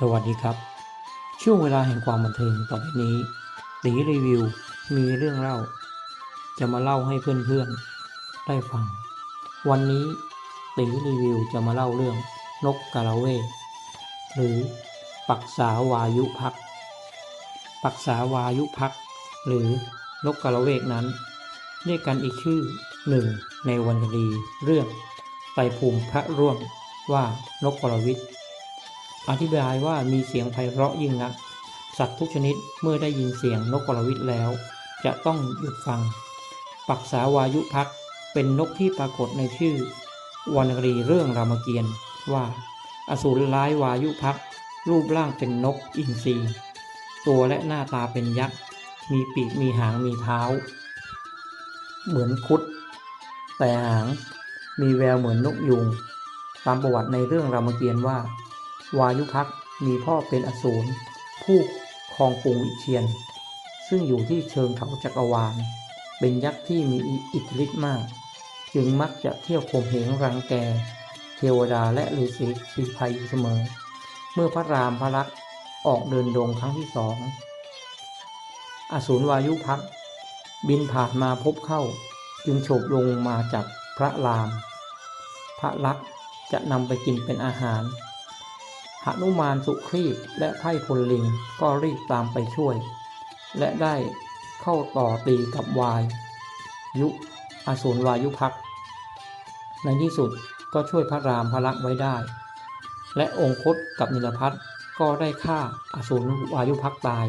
สวัสดีครับ ช่วงเวลาแห่งความบันเทิงต่อไปนี้ตีรีวิวมีเรื่องเล่า จะมาเล่าให้เพื่อนๆ ได้ฟัง วันนี้ตีรีวิวจะมาเล่าเรื่องนกกาละเวหรือปักษาวายุพัก ปักษาวายุพัก หรือนกกาละเวกนั้น เรียกกันอีกชื่อหนึ่งในวรรณคดีเรื่องไตภูมิพระร่วงว่านกกรวิทย์ อธิบายว่ามีเสียงไพเราะยิ่งนัก สัตว์ทุกชนิดเมื่อได้ยินเสียงนกกรวิทแล้ว จะต้องหยุดฟัง ปักษาวายุพักเป็นนกที่ปรากฏในชื่อวรรณคดีเรื่องรามเกียรติ์ว่า อสูรร้ายวายุพักรูปร่างเป็นนกอินทรีตัวและหน้าตาเป็นยักษ์ มีปีกมีหางมีเท้า เหมือนคุด แต่หางมีแววเหมือนนกยุง ตามประวัติในเรื่องรามเกียรติ์ว่า วายุพักมีพ่อเป็นอสูรผู้ครองกรุงวิเชียน ซึ่งอยู่ที่เชิงเขาจักรวาล เป็นยักษ์ที่มีอิทธิฤทธิ์มาก จึงมักจะเที่ยวข่มเหงรังแก เทวดาและฤาษีชีภัยอยู่เสมอ เมื่อพระรามพระลักษ์ออกเดินดงครั้งที่สองอสูรวายุพักบินผ่านมาพบเข้า จึงโฉบลงมาจากพระราม พระลักษ์จะนำไปกินเป็นอาหาร นุมานสุครีบและไพ่พลลิงก็รีบตามไปช่วย และได้เข้าต่อตีกับวาย ยุอสูรวายุพัก ในที่สุดก็ช่วยพระรามพระลักษมณ์ไว้ได้ และองคตกับนิลพัทก็ได้ฆ่าอสูรวายุพักตาย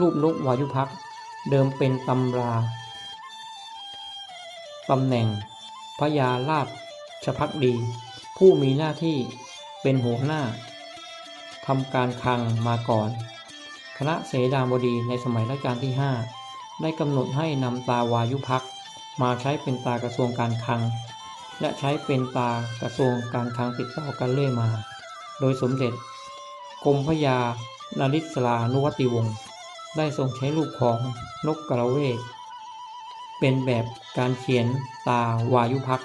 รูปนกวายุพักเดิมเป็นตำราตำแหน่งพระยาราชพักดี ผู้มีหน้าที่ เป็นหัวหน้าทำการคลังมาก่อน คณะเสดามบดีในสมัยรัชกาลที่ 5 ได้กำหนดให้นำตาวายุพักมาใช้เป็นตากระทรวงการคลัง และใช้เป็นตากระทรวงการคลังติดต่อกันเรื่อยมา โดยสมเด็จกรมพระยานาริศรานุวัติวงศ์ได้ทรงใช้รูปของนกกระเวก เป็นแบบการเขียนตาวายุพัก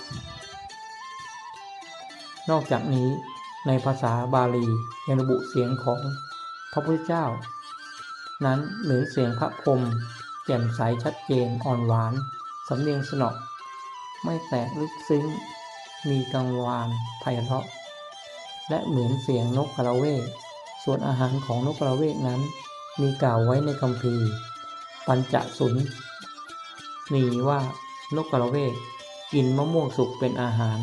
นอกจากนี้ ในภาษาบาลียังระบุเสียงของพระพุทธเจ้า นั้นเหมือนเสียงพระพรมแจ่มใสชัดเจนอ่อนหวาน สำเนียงสนอไม่แตกลึกซึ้ง มีกังวานไพเราะ และเหมือนเสียงนกกระเวกส่วนอาหารของนกกระเวกนั้น มีกล่าวไว้ในคัมภีปัญจสุนมีว่านกกระเวกกินมะม่วงสุกเป็นอาหาร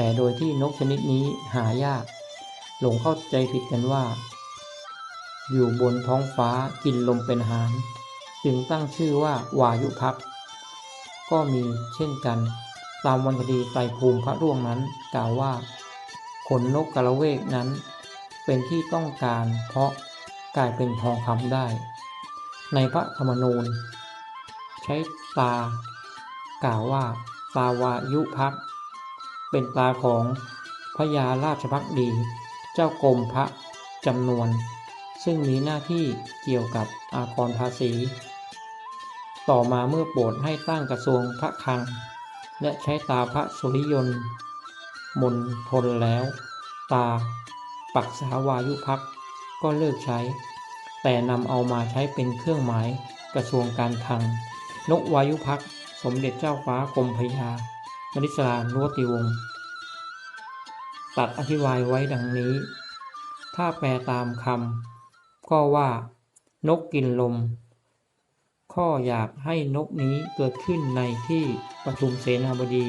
แต่โดยที่นกชนิดนี้หายาก หลงเข้าใจผิดกันว่า อยู่บนท้องฟ้ากินลมเป็นอาหาร จึงตั้งชื่อว่าวายุพัก ก็มีเช่นกัน ตามวรรณคดีไตรภูมิพระร่วงนั้นกล่าวว่า ขนนกกระเวกนั้น เป็นที่ต้องการเพราะกลายเป็นทองคำได้ ในพระธรรมนูญ ใช้ตากล่าวว่าตาวายุพักษ เป็นตาของพระยาราชพักดี เจ้ากรมพระจำนวน ซึ่งมีหน้าที่เกี่ยวกับอากรภาษี ต่อมาเมื่อโปรดให้ตั้งกระทรวงพระคลัง และใช้ตาพระสุริยนต์มนทนแล้ว ตาปักษาวายุพักก็เลิกใช้ แต่นำเอามาใช้เป็นเครื่องหมายกระทรวงการคลัง นกวายุพักสมเด็จเจ้าฟ้ากรมพยา มริสรานุวติวงศ์ตัดอธิบายไว้ดังนี้ ถ้าแปลตามคำก็ว่า นกกินลม ข้ออยากให้นกนี้เกิดขึ้นในที่ประชุมเสนาบดี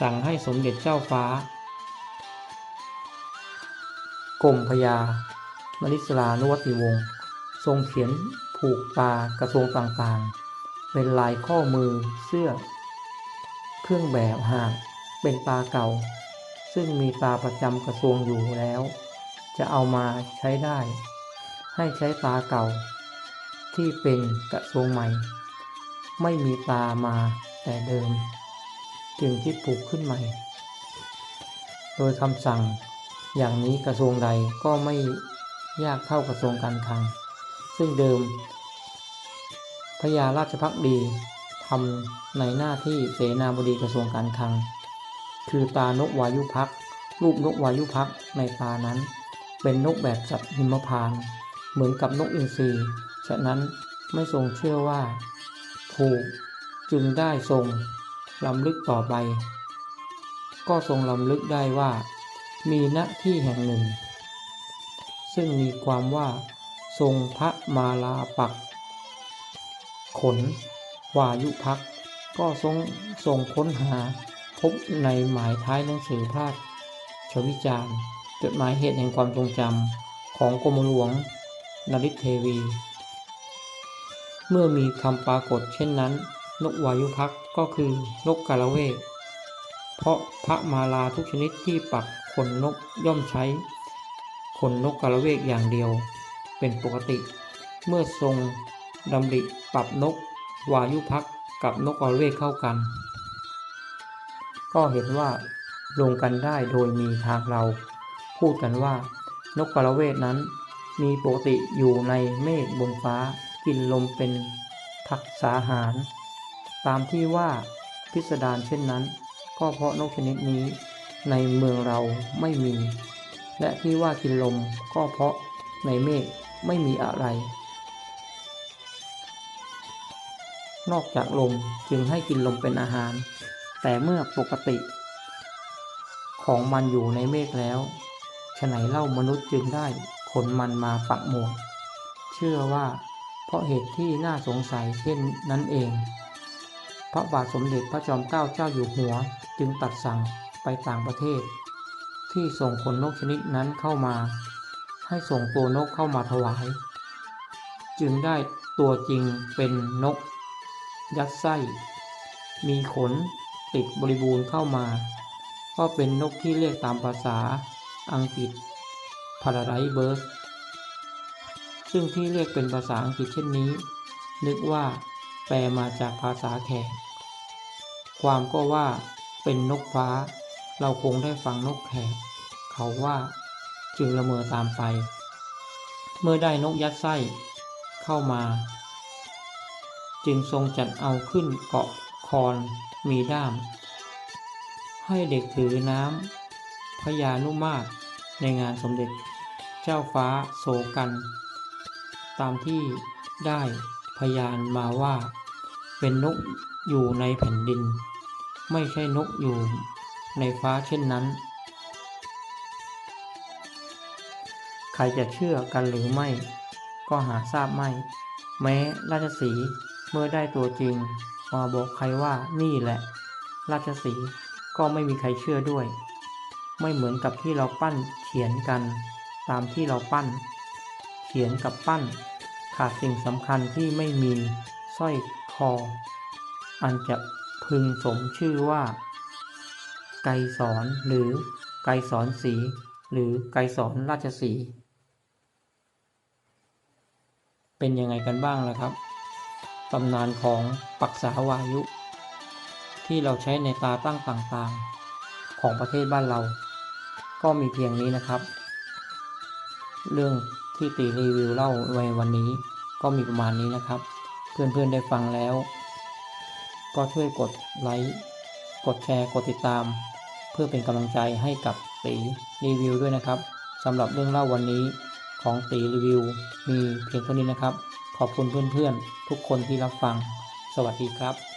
สั่งให้สมเด็จเจ้าฟ้ากรมพยามริสรานุวติวงศ์ทรงเขียนผูกตากระทรวงต่างๆ เป็นลายข้อมือเสื้อ เครื่องแบบหากเป็นตาเก่า ซึ่งมีตาประจำกระทรวงอยู่แล้ว จะเอามาใช้ได้ ให้ใช้ตาเก่า ที่เป็นกระทรวงใหม่ ไม่มีตามาแต่เดิม จึงที่ปลูกขึ้นใหม่ โดยคำสั่งอย่างนี้กระทรวงใดก็ไม่ยากเท่ากระทรวงการคลัง ซึ่งเดิมพระยาราชพักดี ทำในหน้าที่เสนาบดีกระทรวงการคลัง คือตานกวายุพักรูปนกวายุพักในตานั้น เป็นนกแบบสัตว์หิมพาน เหมือนกับนกอินทรีฉะนั้นไม่ทรงเชื่อว่า ถูกจึงได้ทรงลำลึกต่อไป ก็ทรงลำลึกได้ว่า มีณที่แห่งหนึ่ง ซึ่งมีความว่า ทรงพระมาลาปัก ขน วายุพักก็ทรงส่งค้นหาพบในหมายท้ายหนังสือพระราชวิจารณ์ จดหมายเหตุแห่งความทรงจำของกรมหลวงนริเทวี เมื่อมีคำปรากฏเช่นนั้น นกวายุพักก็คือนกกาละเวกเพราะพระมาลาทุกชนิดที่ปักขนนกย่อมใช้ ขนนกกาละเวกอย่างเดียว เป็นปกติ เมื่อทรงดำริปรับนก วายุพักกับนกกาละเวกเข้ากัน ก็เห็นว่าลงกันได้โดยมีทางเรา พูดกันว่านกกาละเวกนั้น มีปกติอยู่ในเมฆบนฟ้ากินลมเป็นผักสาหาร ตามที่ว่าพิสดารเช่นนั้น ก็เพราะนกชนิดนี้ในเมืองเราไม่มี และที่ว่ากินลมก็เพราะในเมฆไม่มีอะไร นอกจากลมจึงให้กินลมเป็นอาหาร แต่เมื่อปกติ ของมันอยู่ในเมฆแล้วฉไหนเล่ามนุษย์จึงได้ขนมันมาปักหมวก เชื่อว่าเพราะเหตุที่น่าสงสัยเช่นนั้นเอง พระบาทสมเด็จพระจอมเกล้าเจ้าอยู่หัวจึงตัดสั่งไปต่างประเทศ ที่ส่งขนนกชนิดนั้นเข้ามา ให้ส่งตัวนกเข้ามาถวาย จึงได้ตัวจริงเป็นนก ยัดไส้ มีขนติดบริบูรณ์เข้ามา ก็เป็นนกที่เรียกตามภาษาอังกฤษ Paradise Bird ซึ่งที่เรียกเป็นภาษาอังกฤษเช่นนี้ นึกว่าแปลมาจากภาษาแขก ความก็ว่าเป็นนกฟ้า เราคงได้ฟังนกแขก เขาว่าจึงละเมอตามไป เมื่อได้นกยัดไส้เข้ามา จึงทรงจัดเอาขึ้นเกาะคอนมีด้าม ให้เด็กถือน้ำพญานุมาตในงานสมเด็จ เจ้าฟ้าโสกัน ตามที่ได้พยานมาว่า เป็นนกอยู่ในแผ่นดิน ไม่ใช่นกอยู่ในฟ้าเช่นนั้น ใครจะเชื่อกันหรือไม่ ก็หาทราบไม่ แม้ราชสี เมื่อได้ตัวจริงมาบอกใครว่านี่แหละ ราชสีก็ไม่มีใครเชื่อด้วย ไม่เหมือนกับที่เราปั้นเขียนกัน ตามที่เราปั้น เขียนกับปั้น ขาดสิ่งสำคัญที่ไม่มีสร้อยคอ อันจะพึงสมชื่อว่า ไกสอนหรือไกสอนสี หรือไกสอนราชสี เป็นยังไงกันบ้างล่ะครับ ตำนานของปักษาวายุ ที่เราใช้ในตาตั้งต่างๆ ของประเทศบ้านเรา ก็มีเพียงนี้นะครับ เรื่องที่ตีรีวิวเล่าในวันนี้ก็มีประมาณนี้นะครับ เพื่อนๆได้ฟังแล้ว ก็ช่วยกดไลค์กดแชร์กดติดตาม เพื่อเป็นกำลังใจให้กับตีรีวิวด้วยนะครับสำหรับเรื่องเล่าวันนี้ของตีรีวิวมีเพียงเท่านี้นะครับ ขอบคุณเพื่อนๆ ทุกคนที่รับฟัง สวัสดีครับ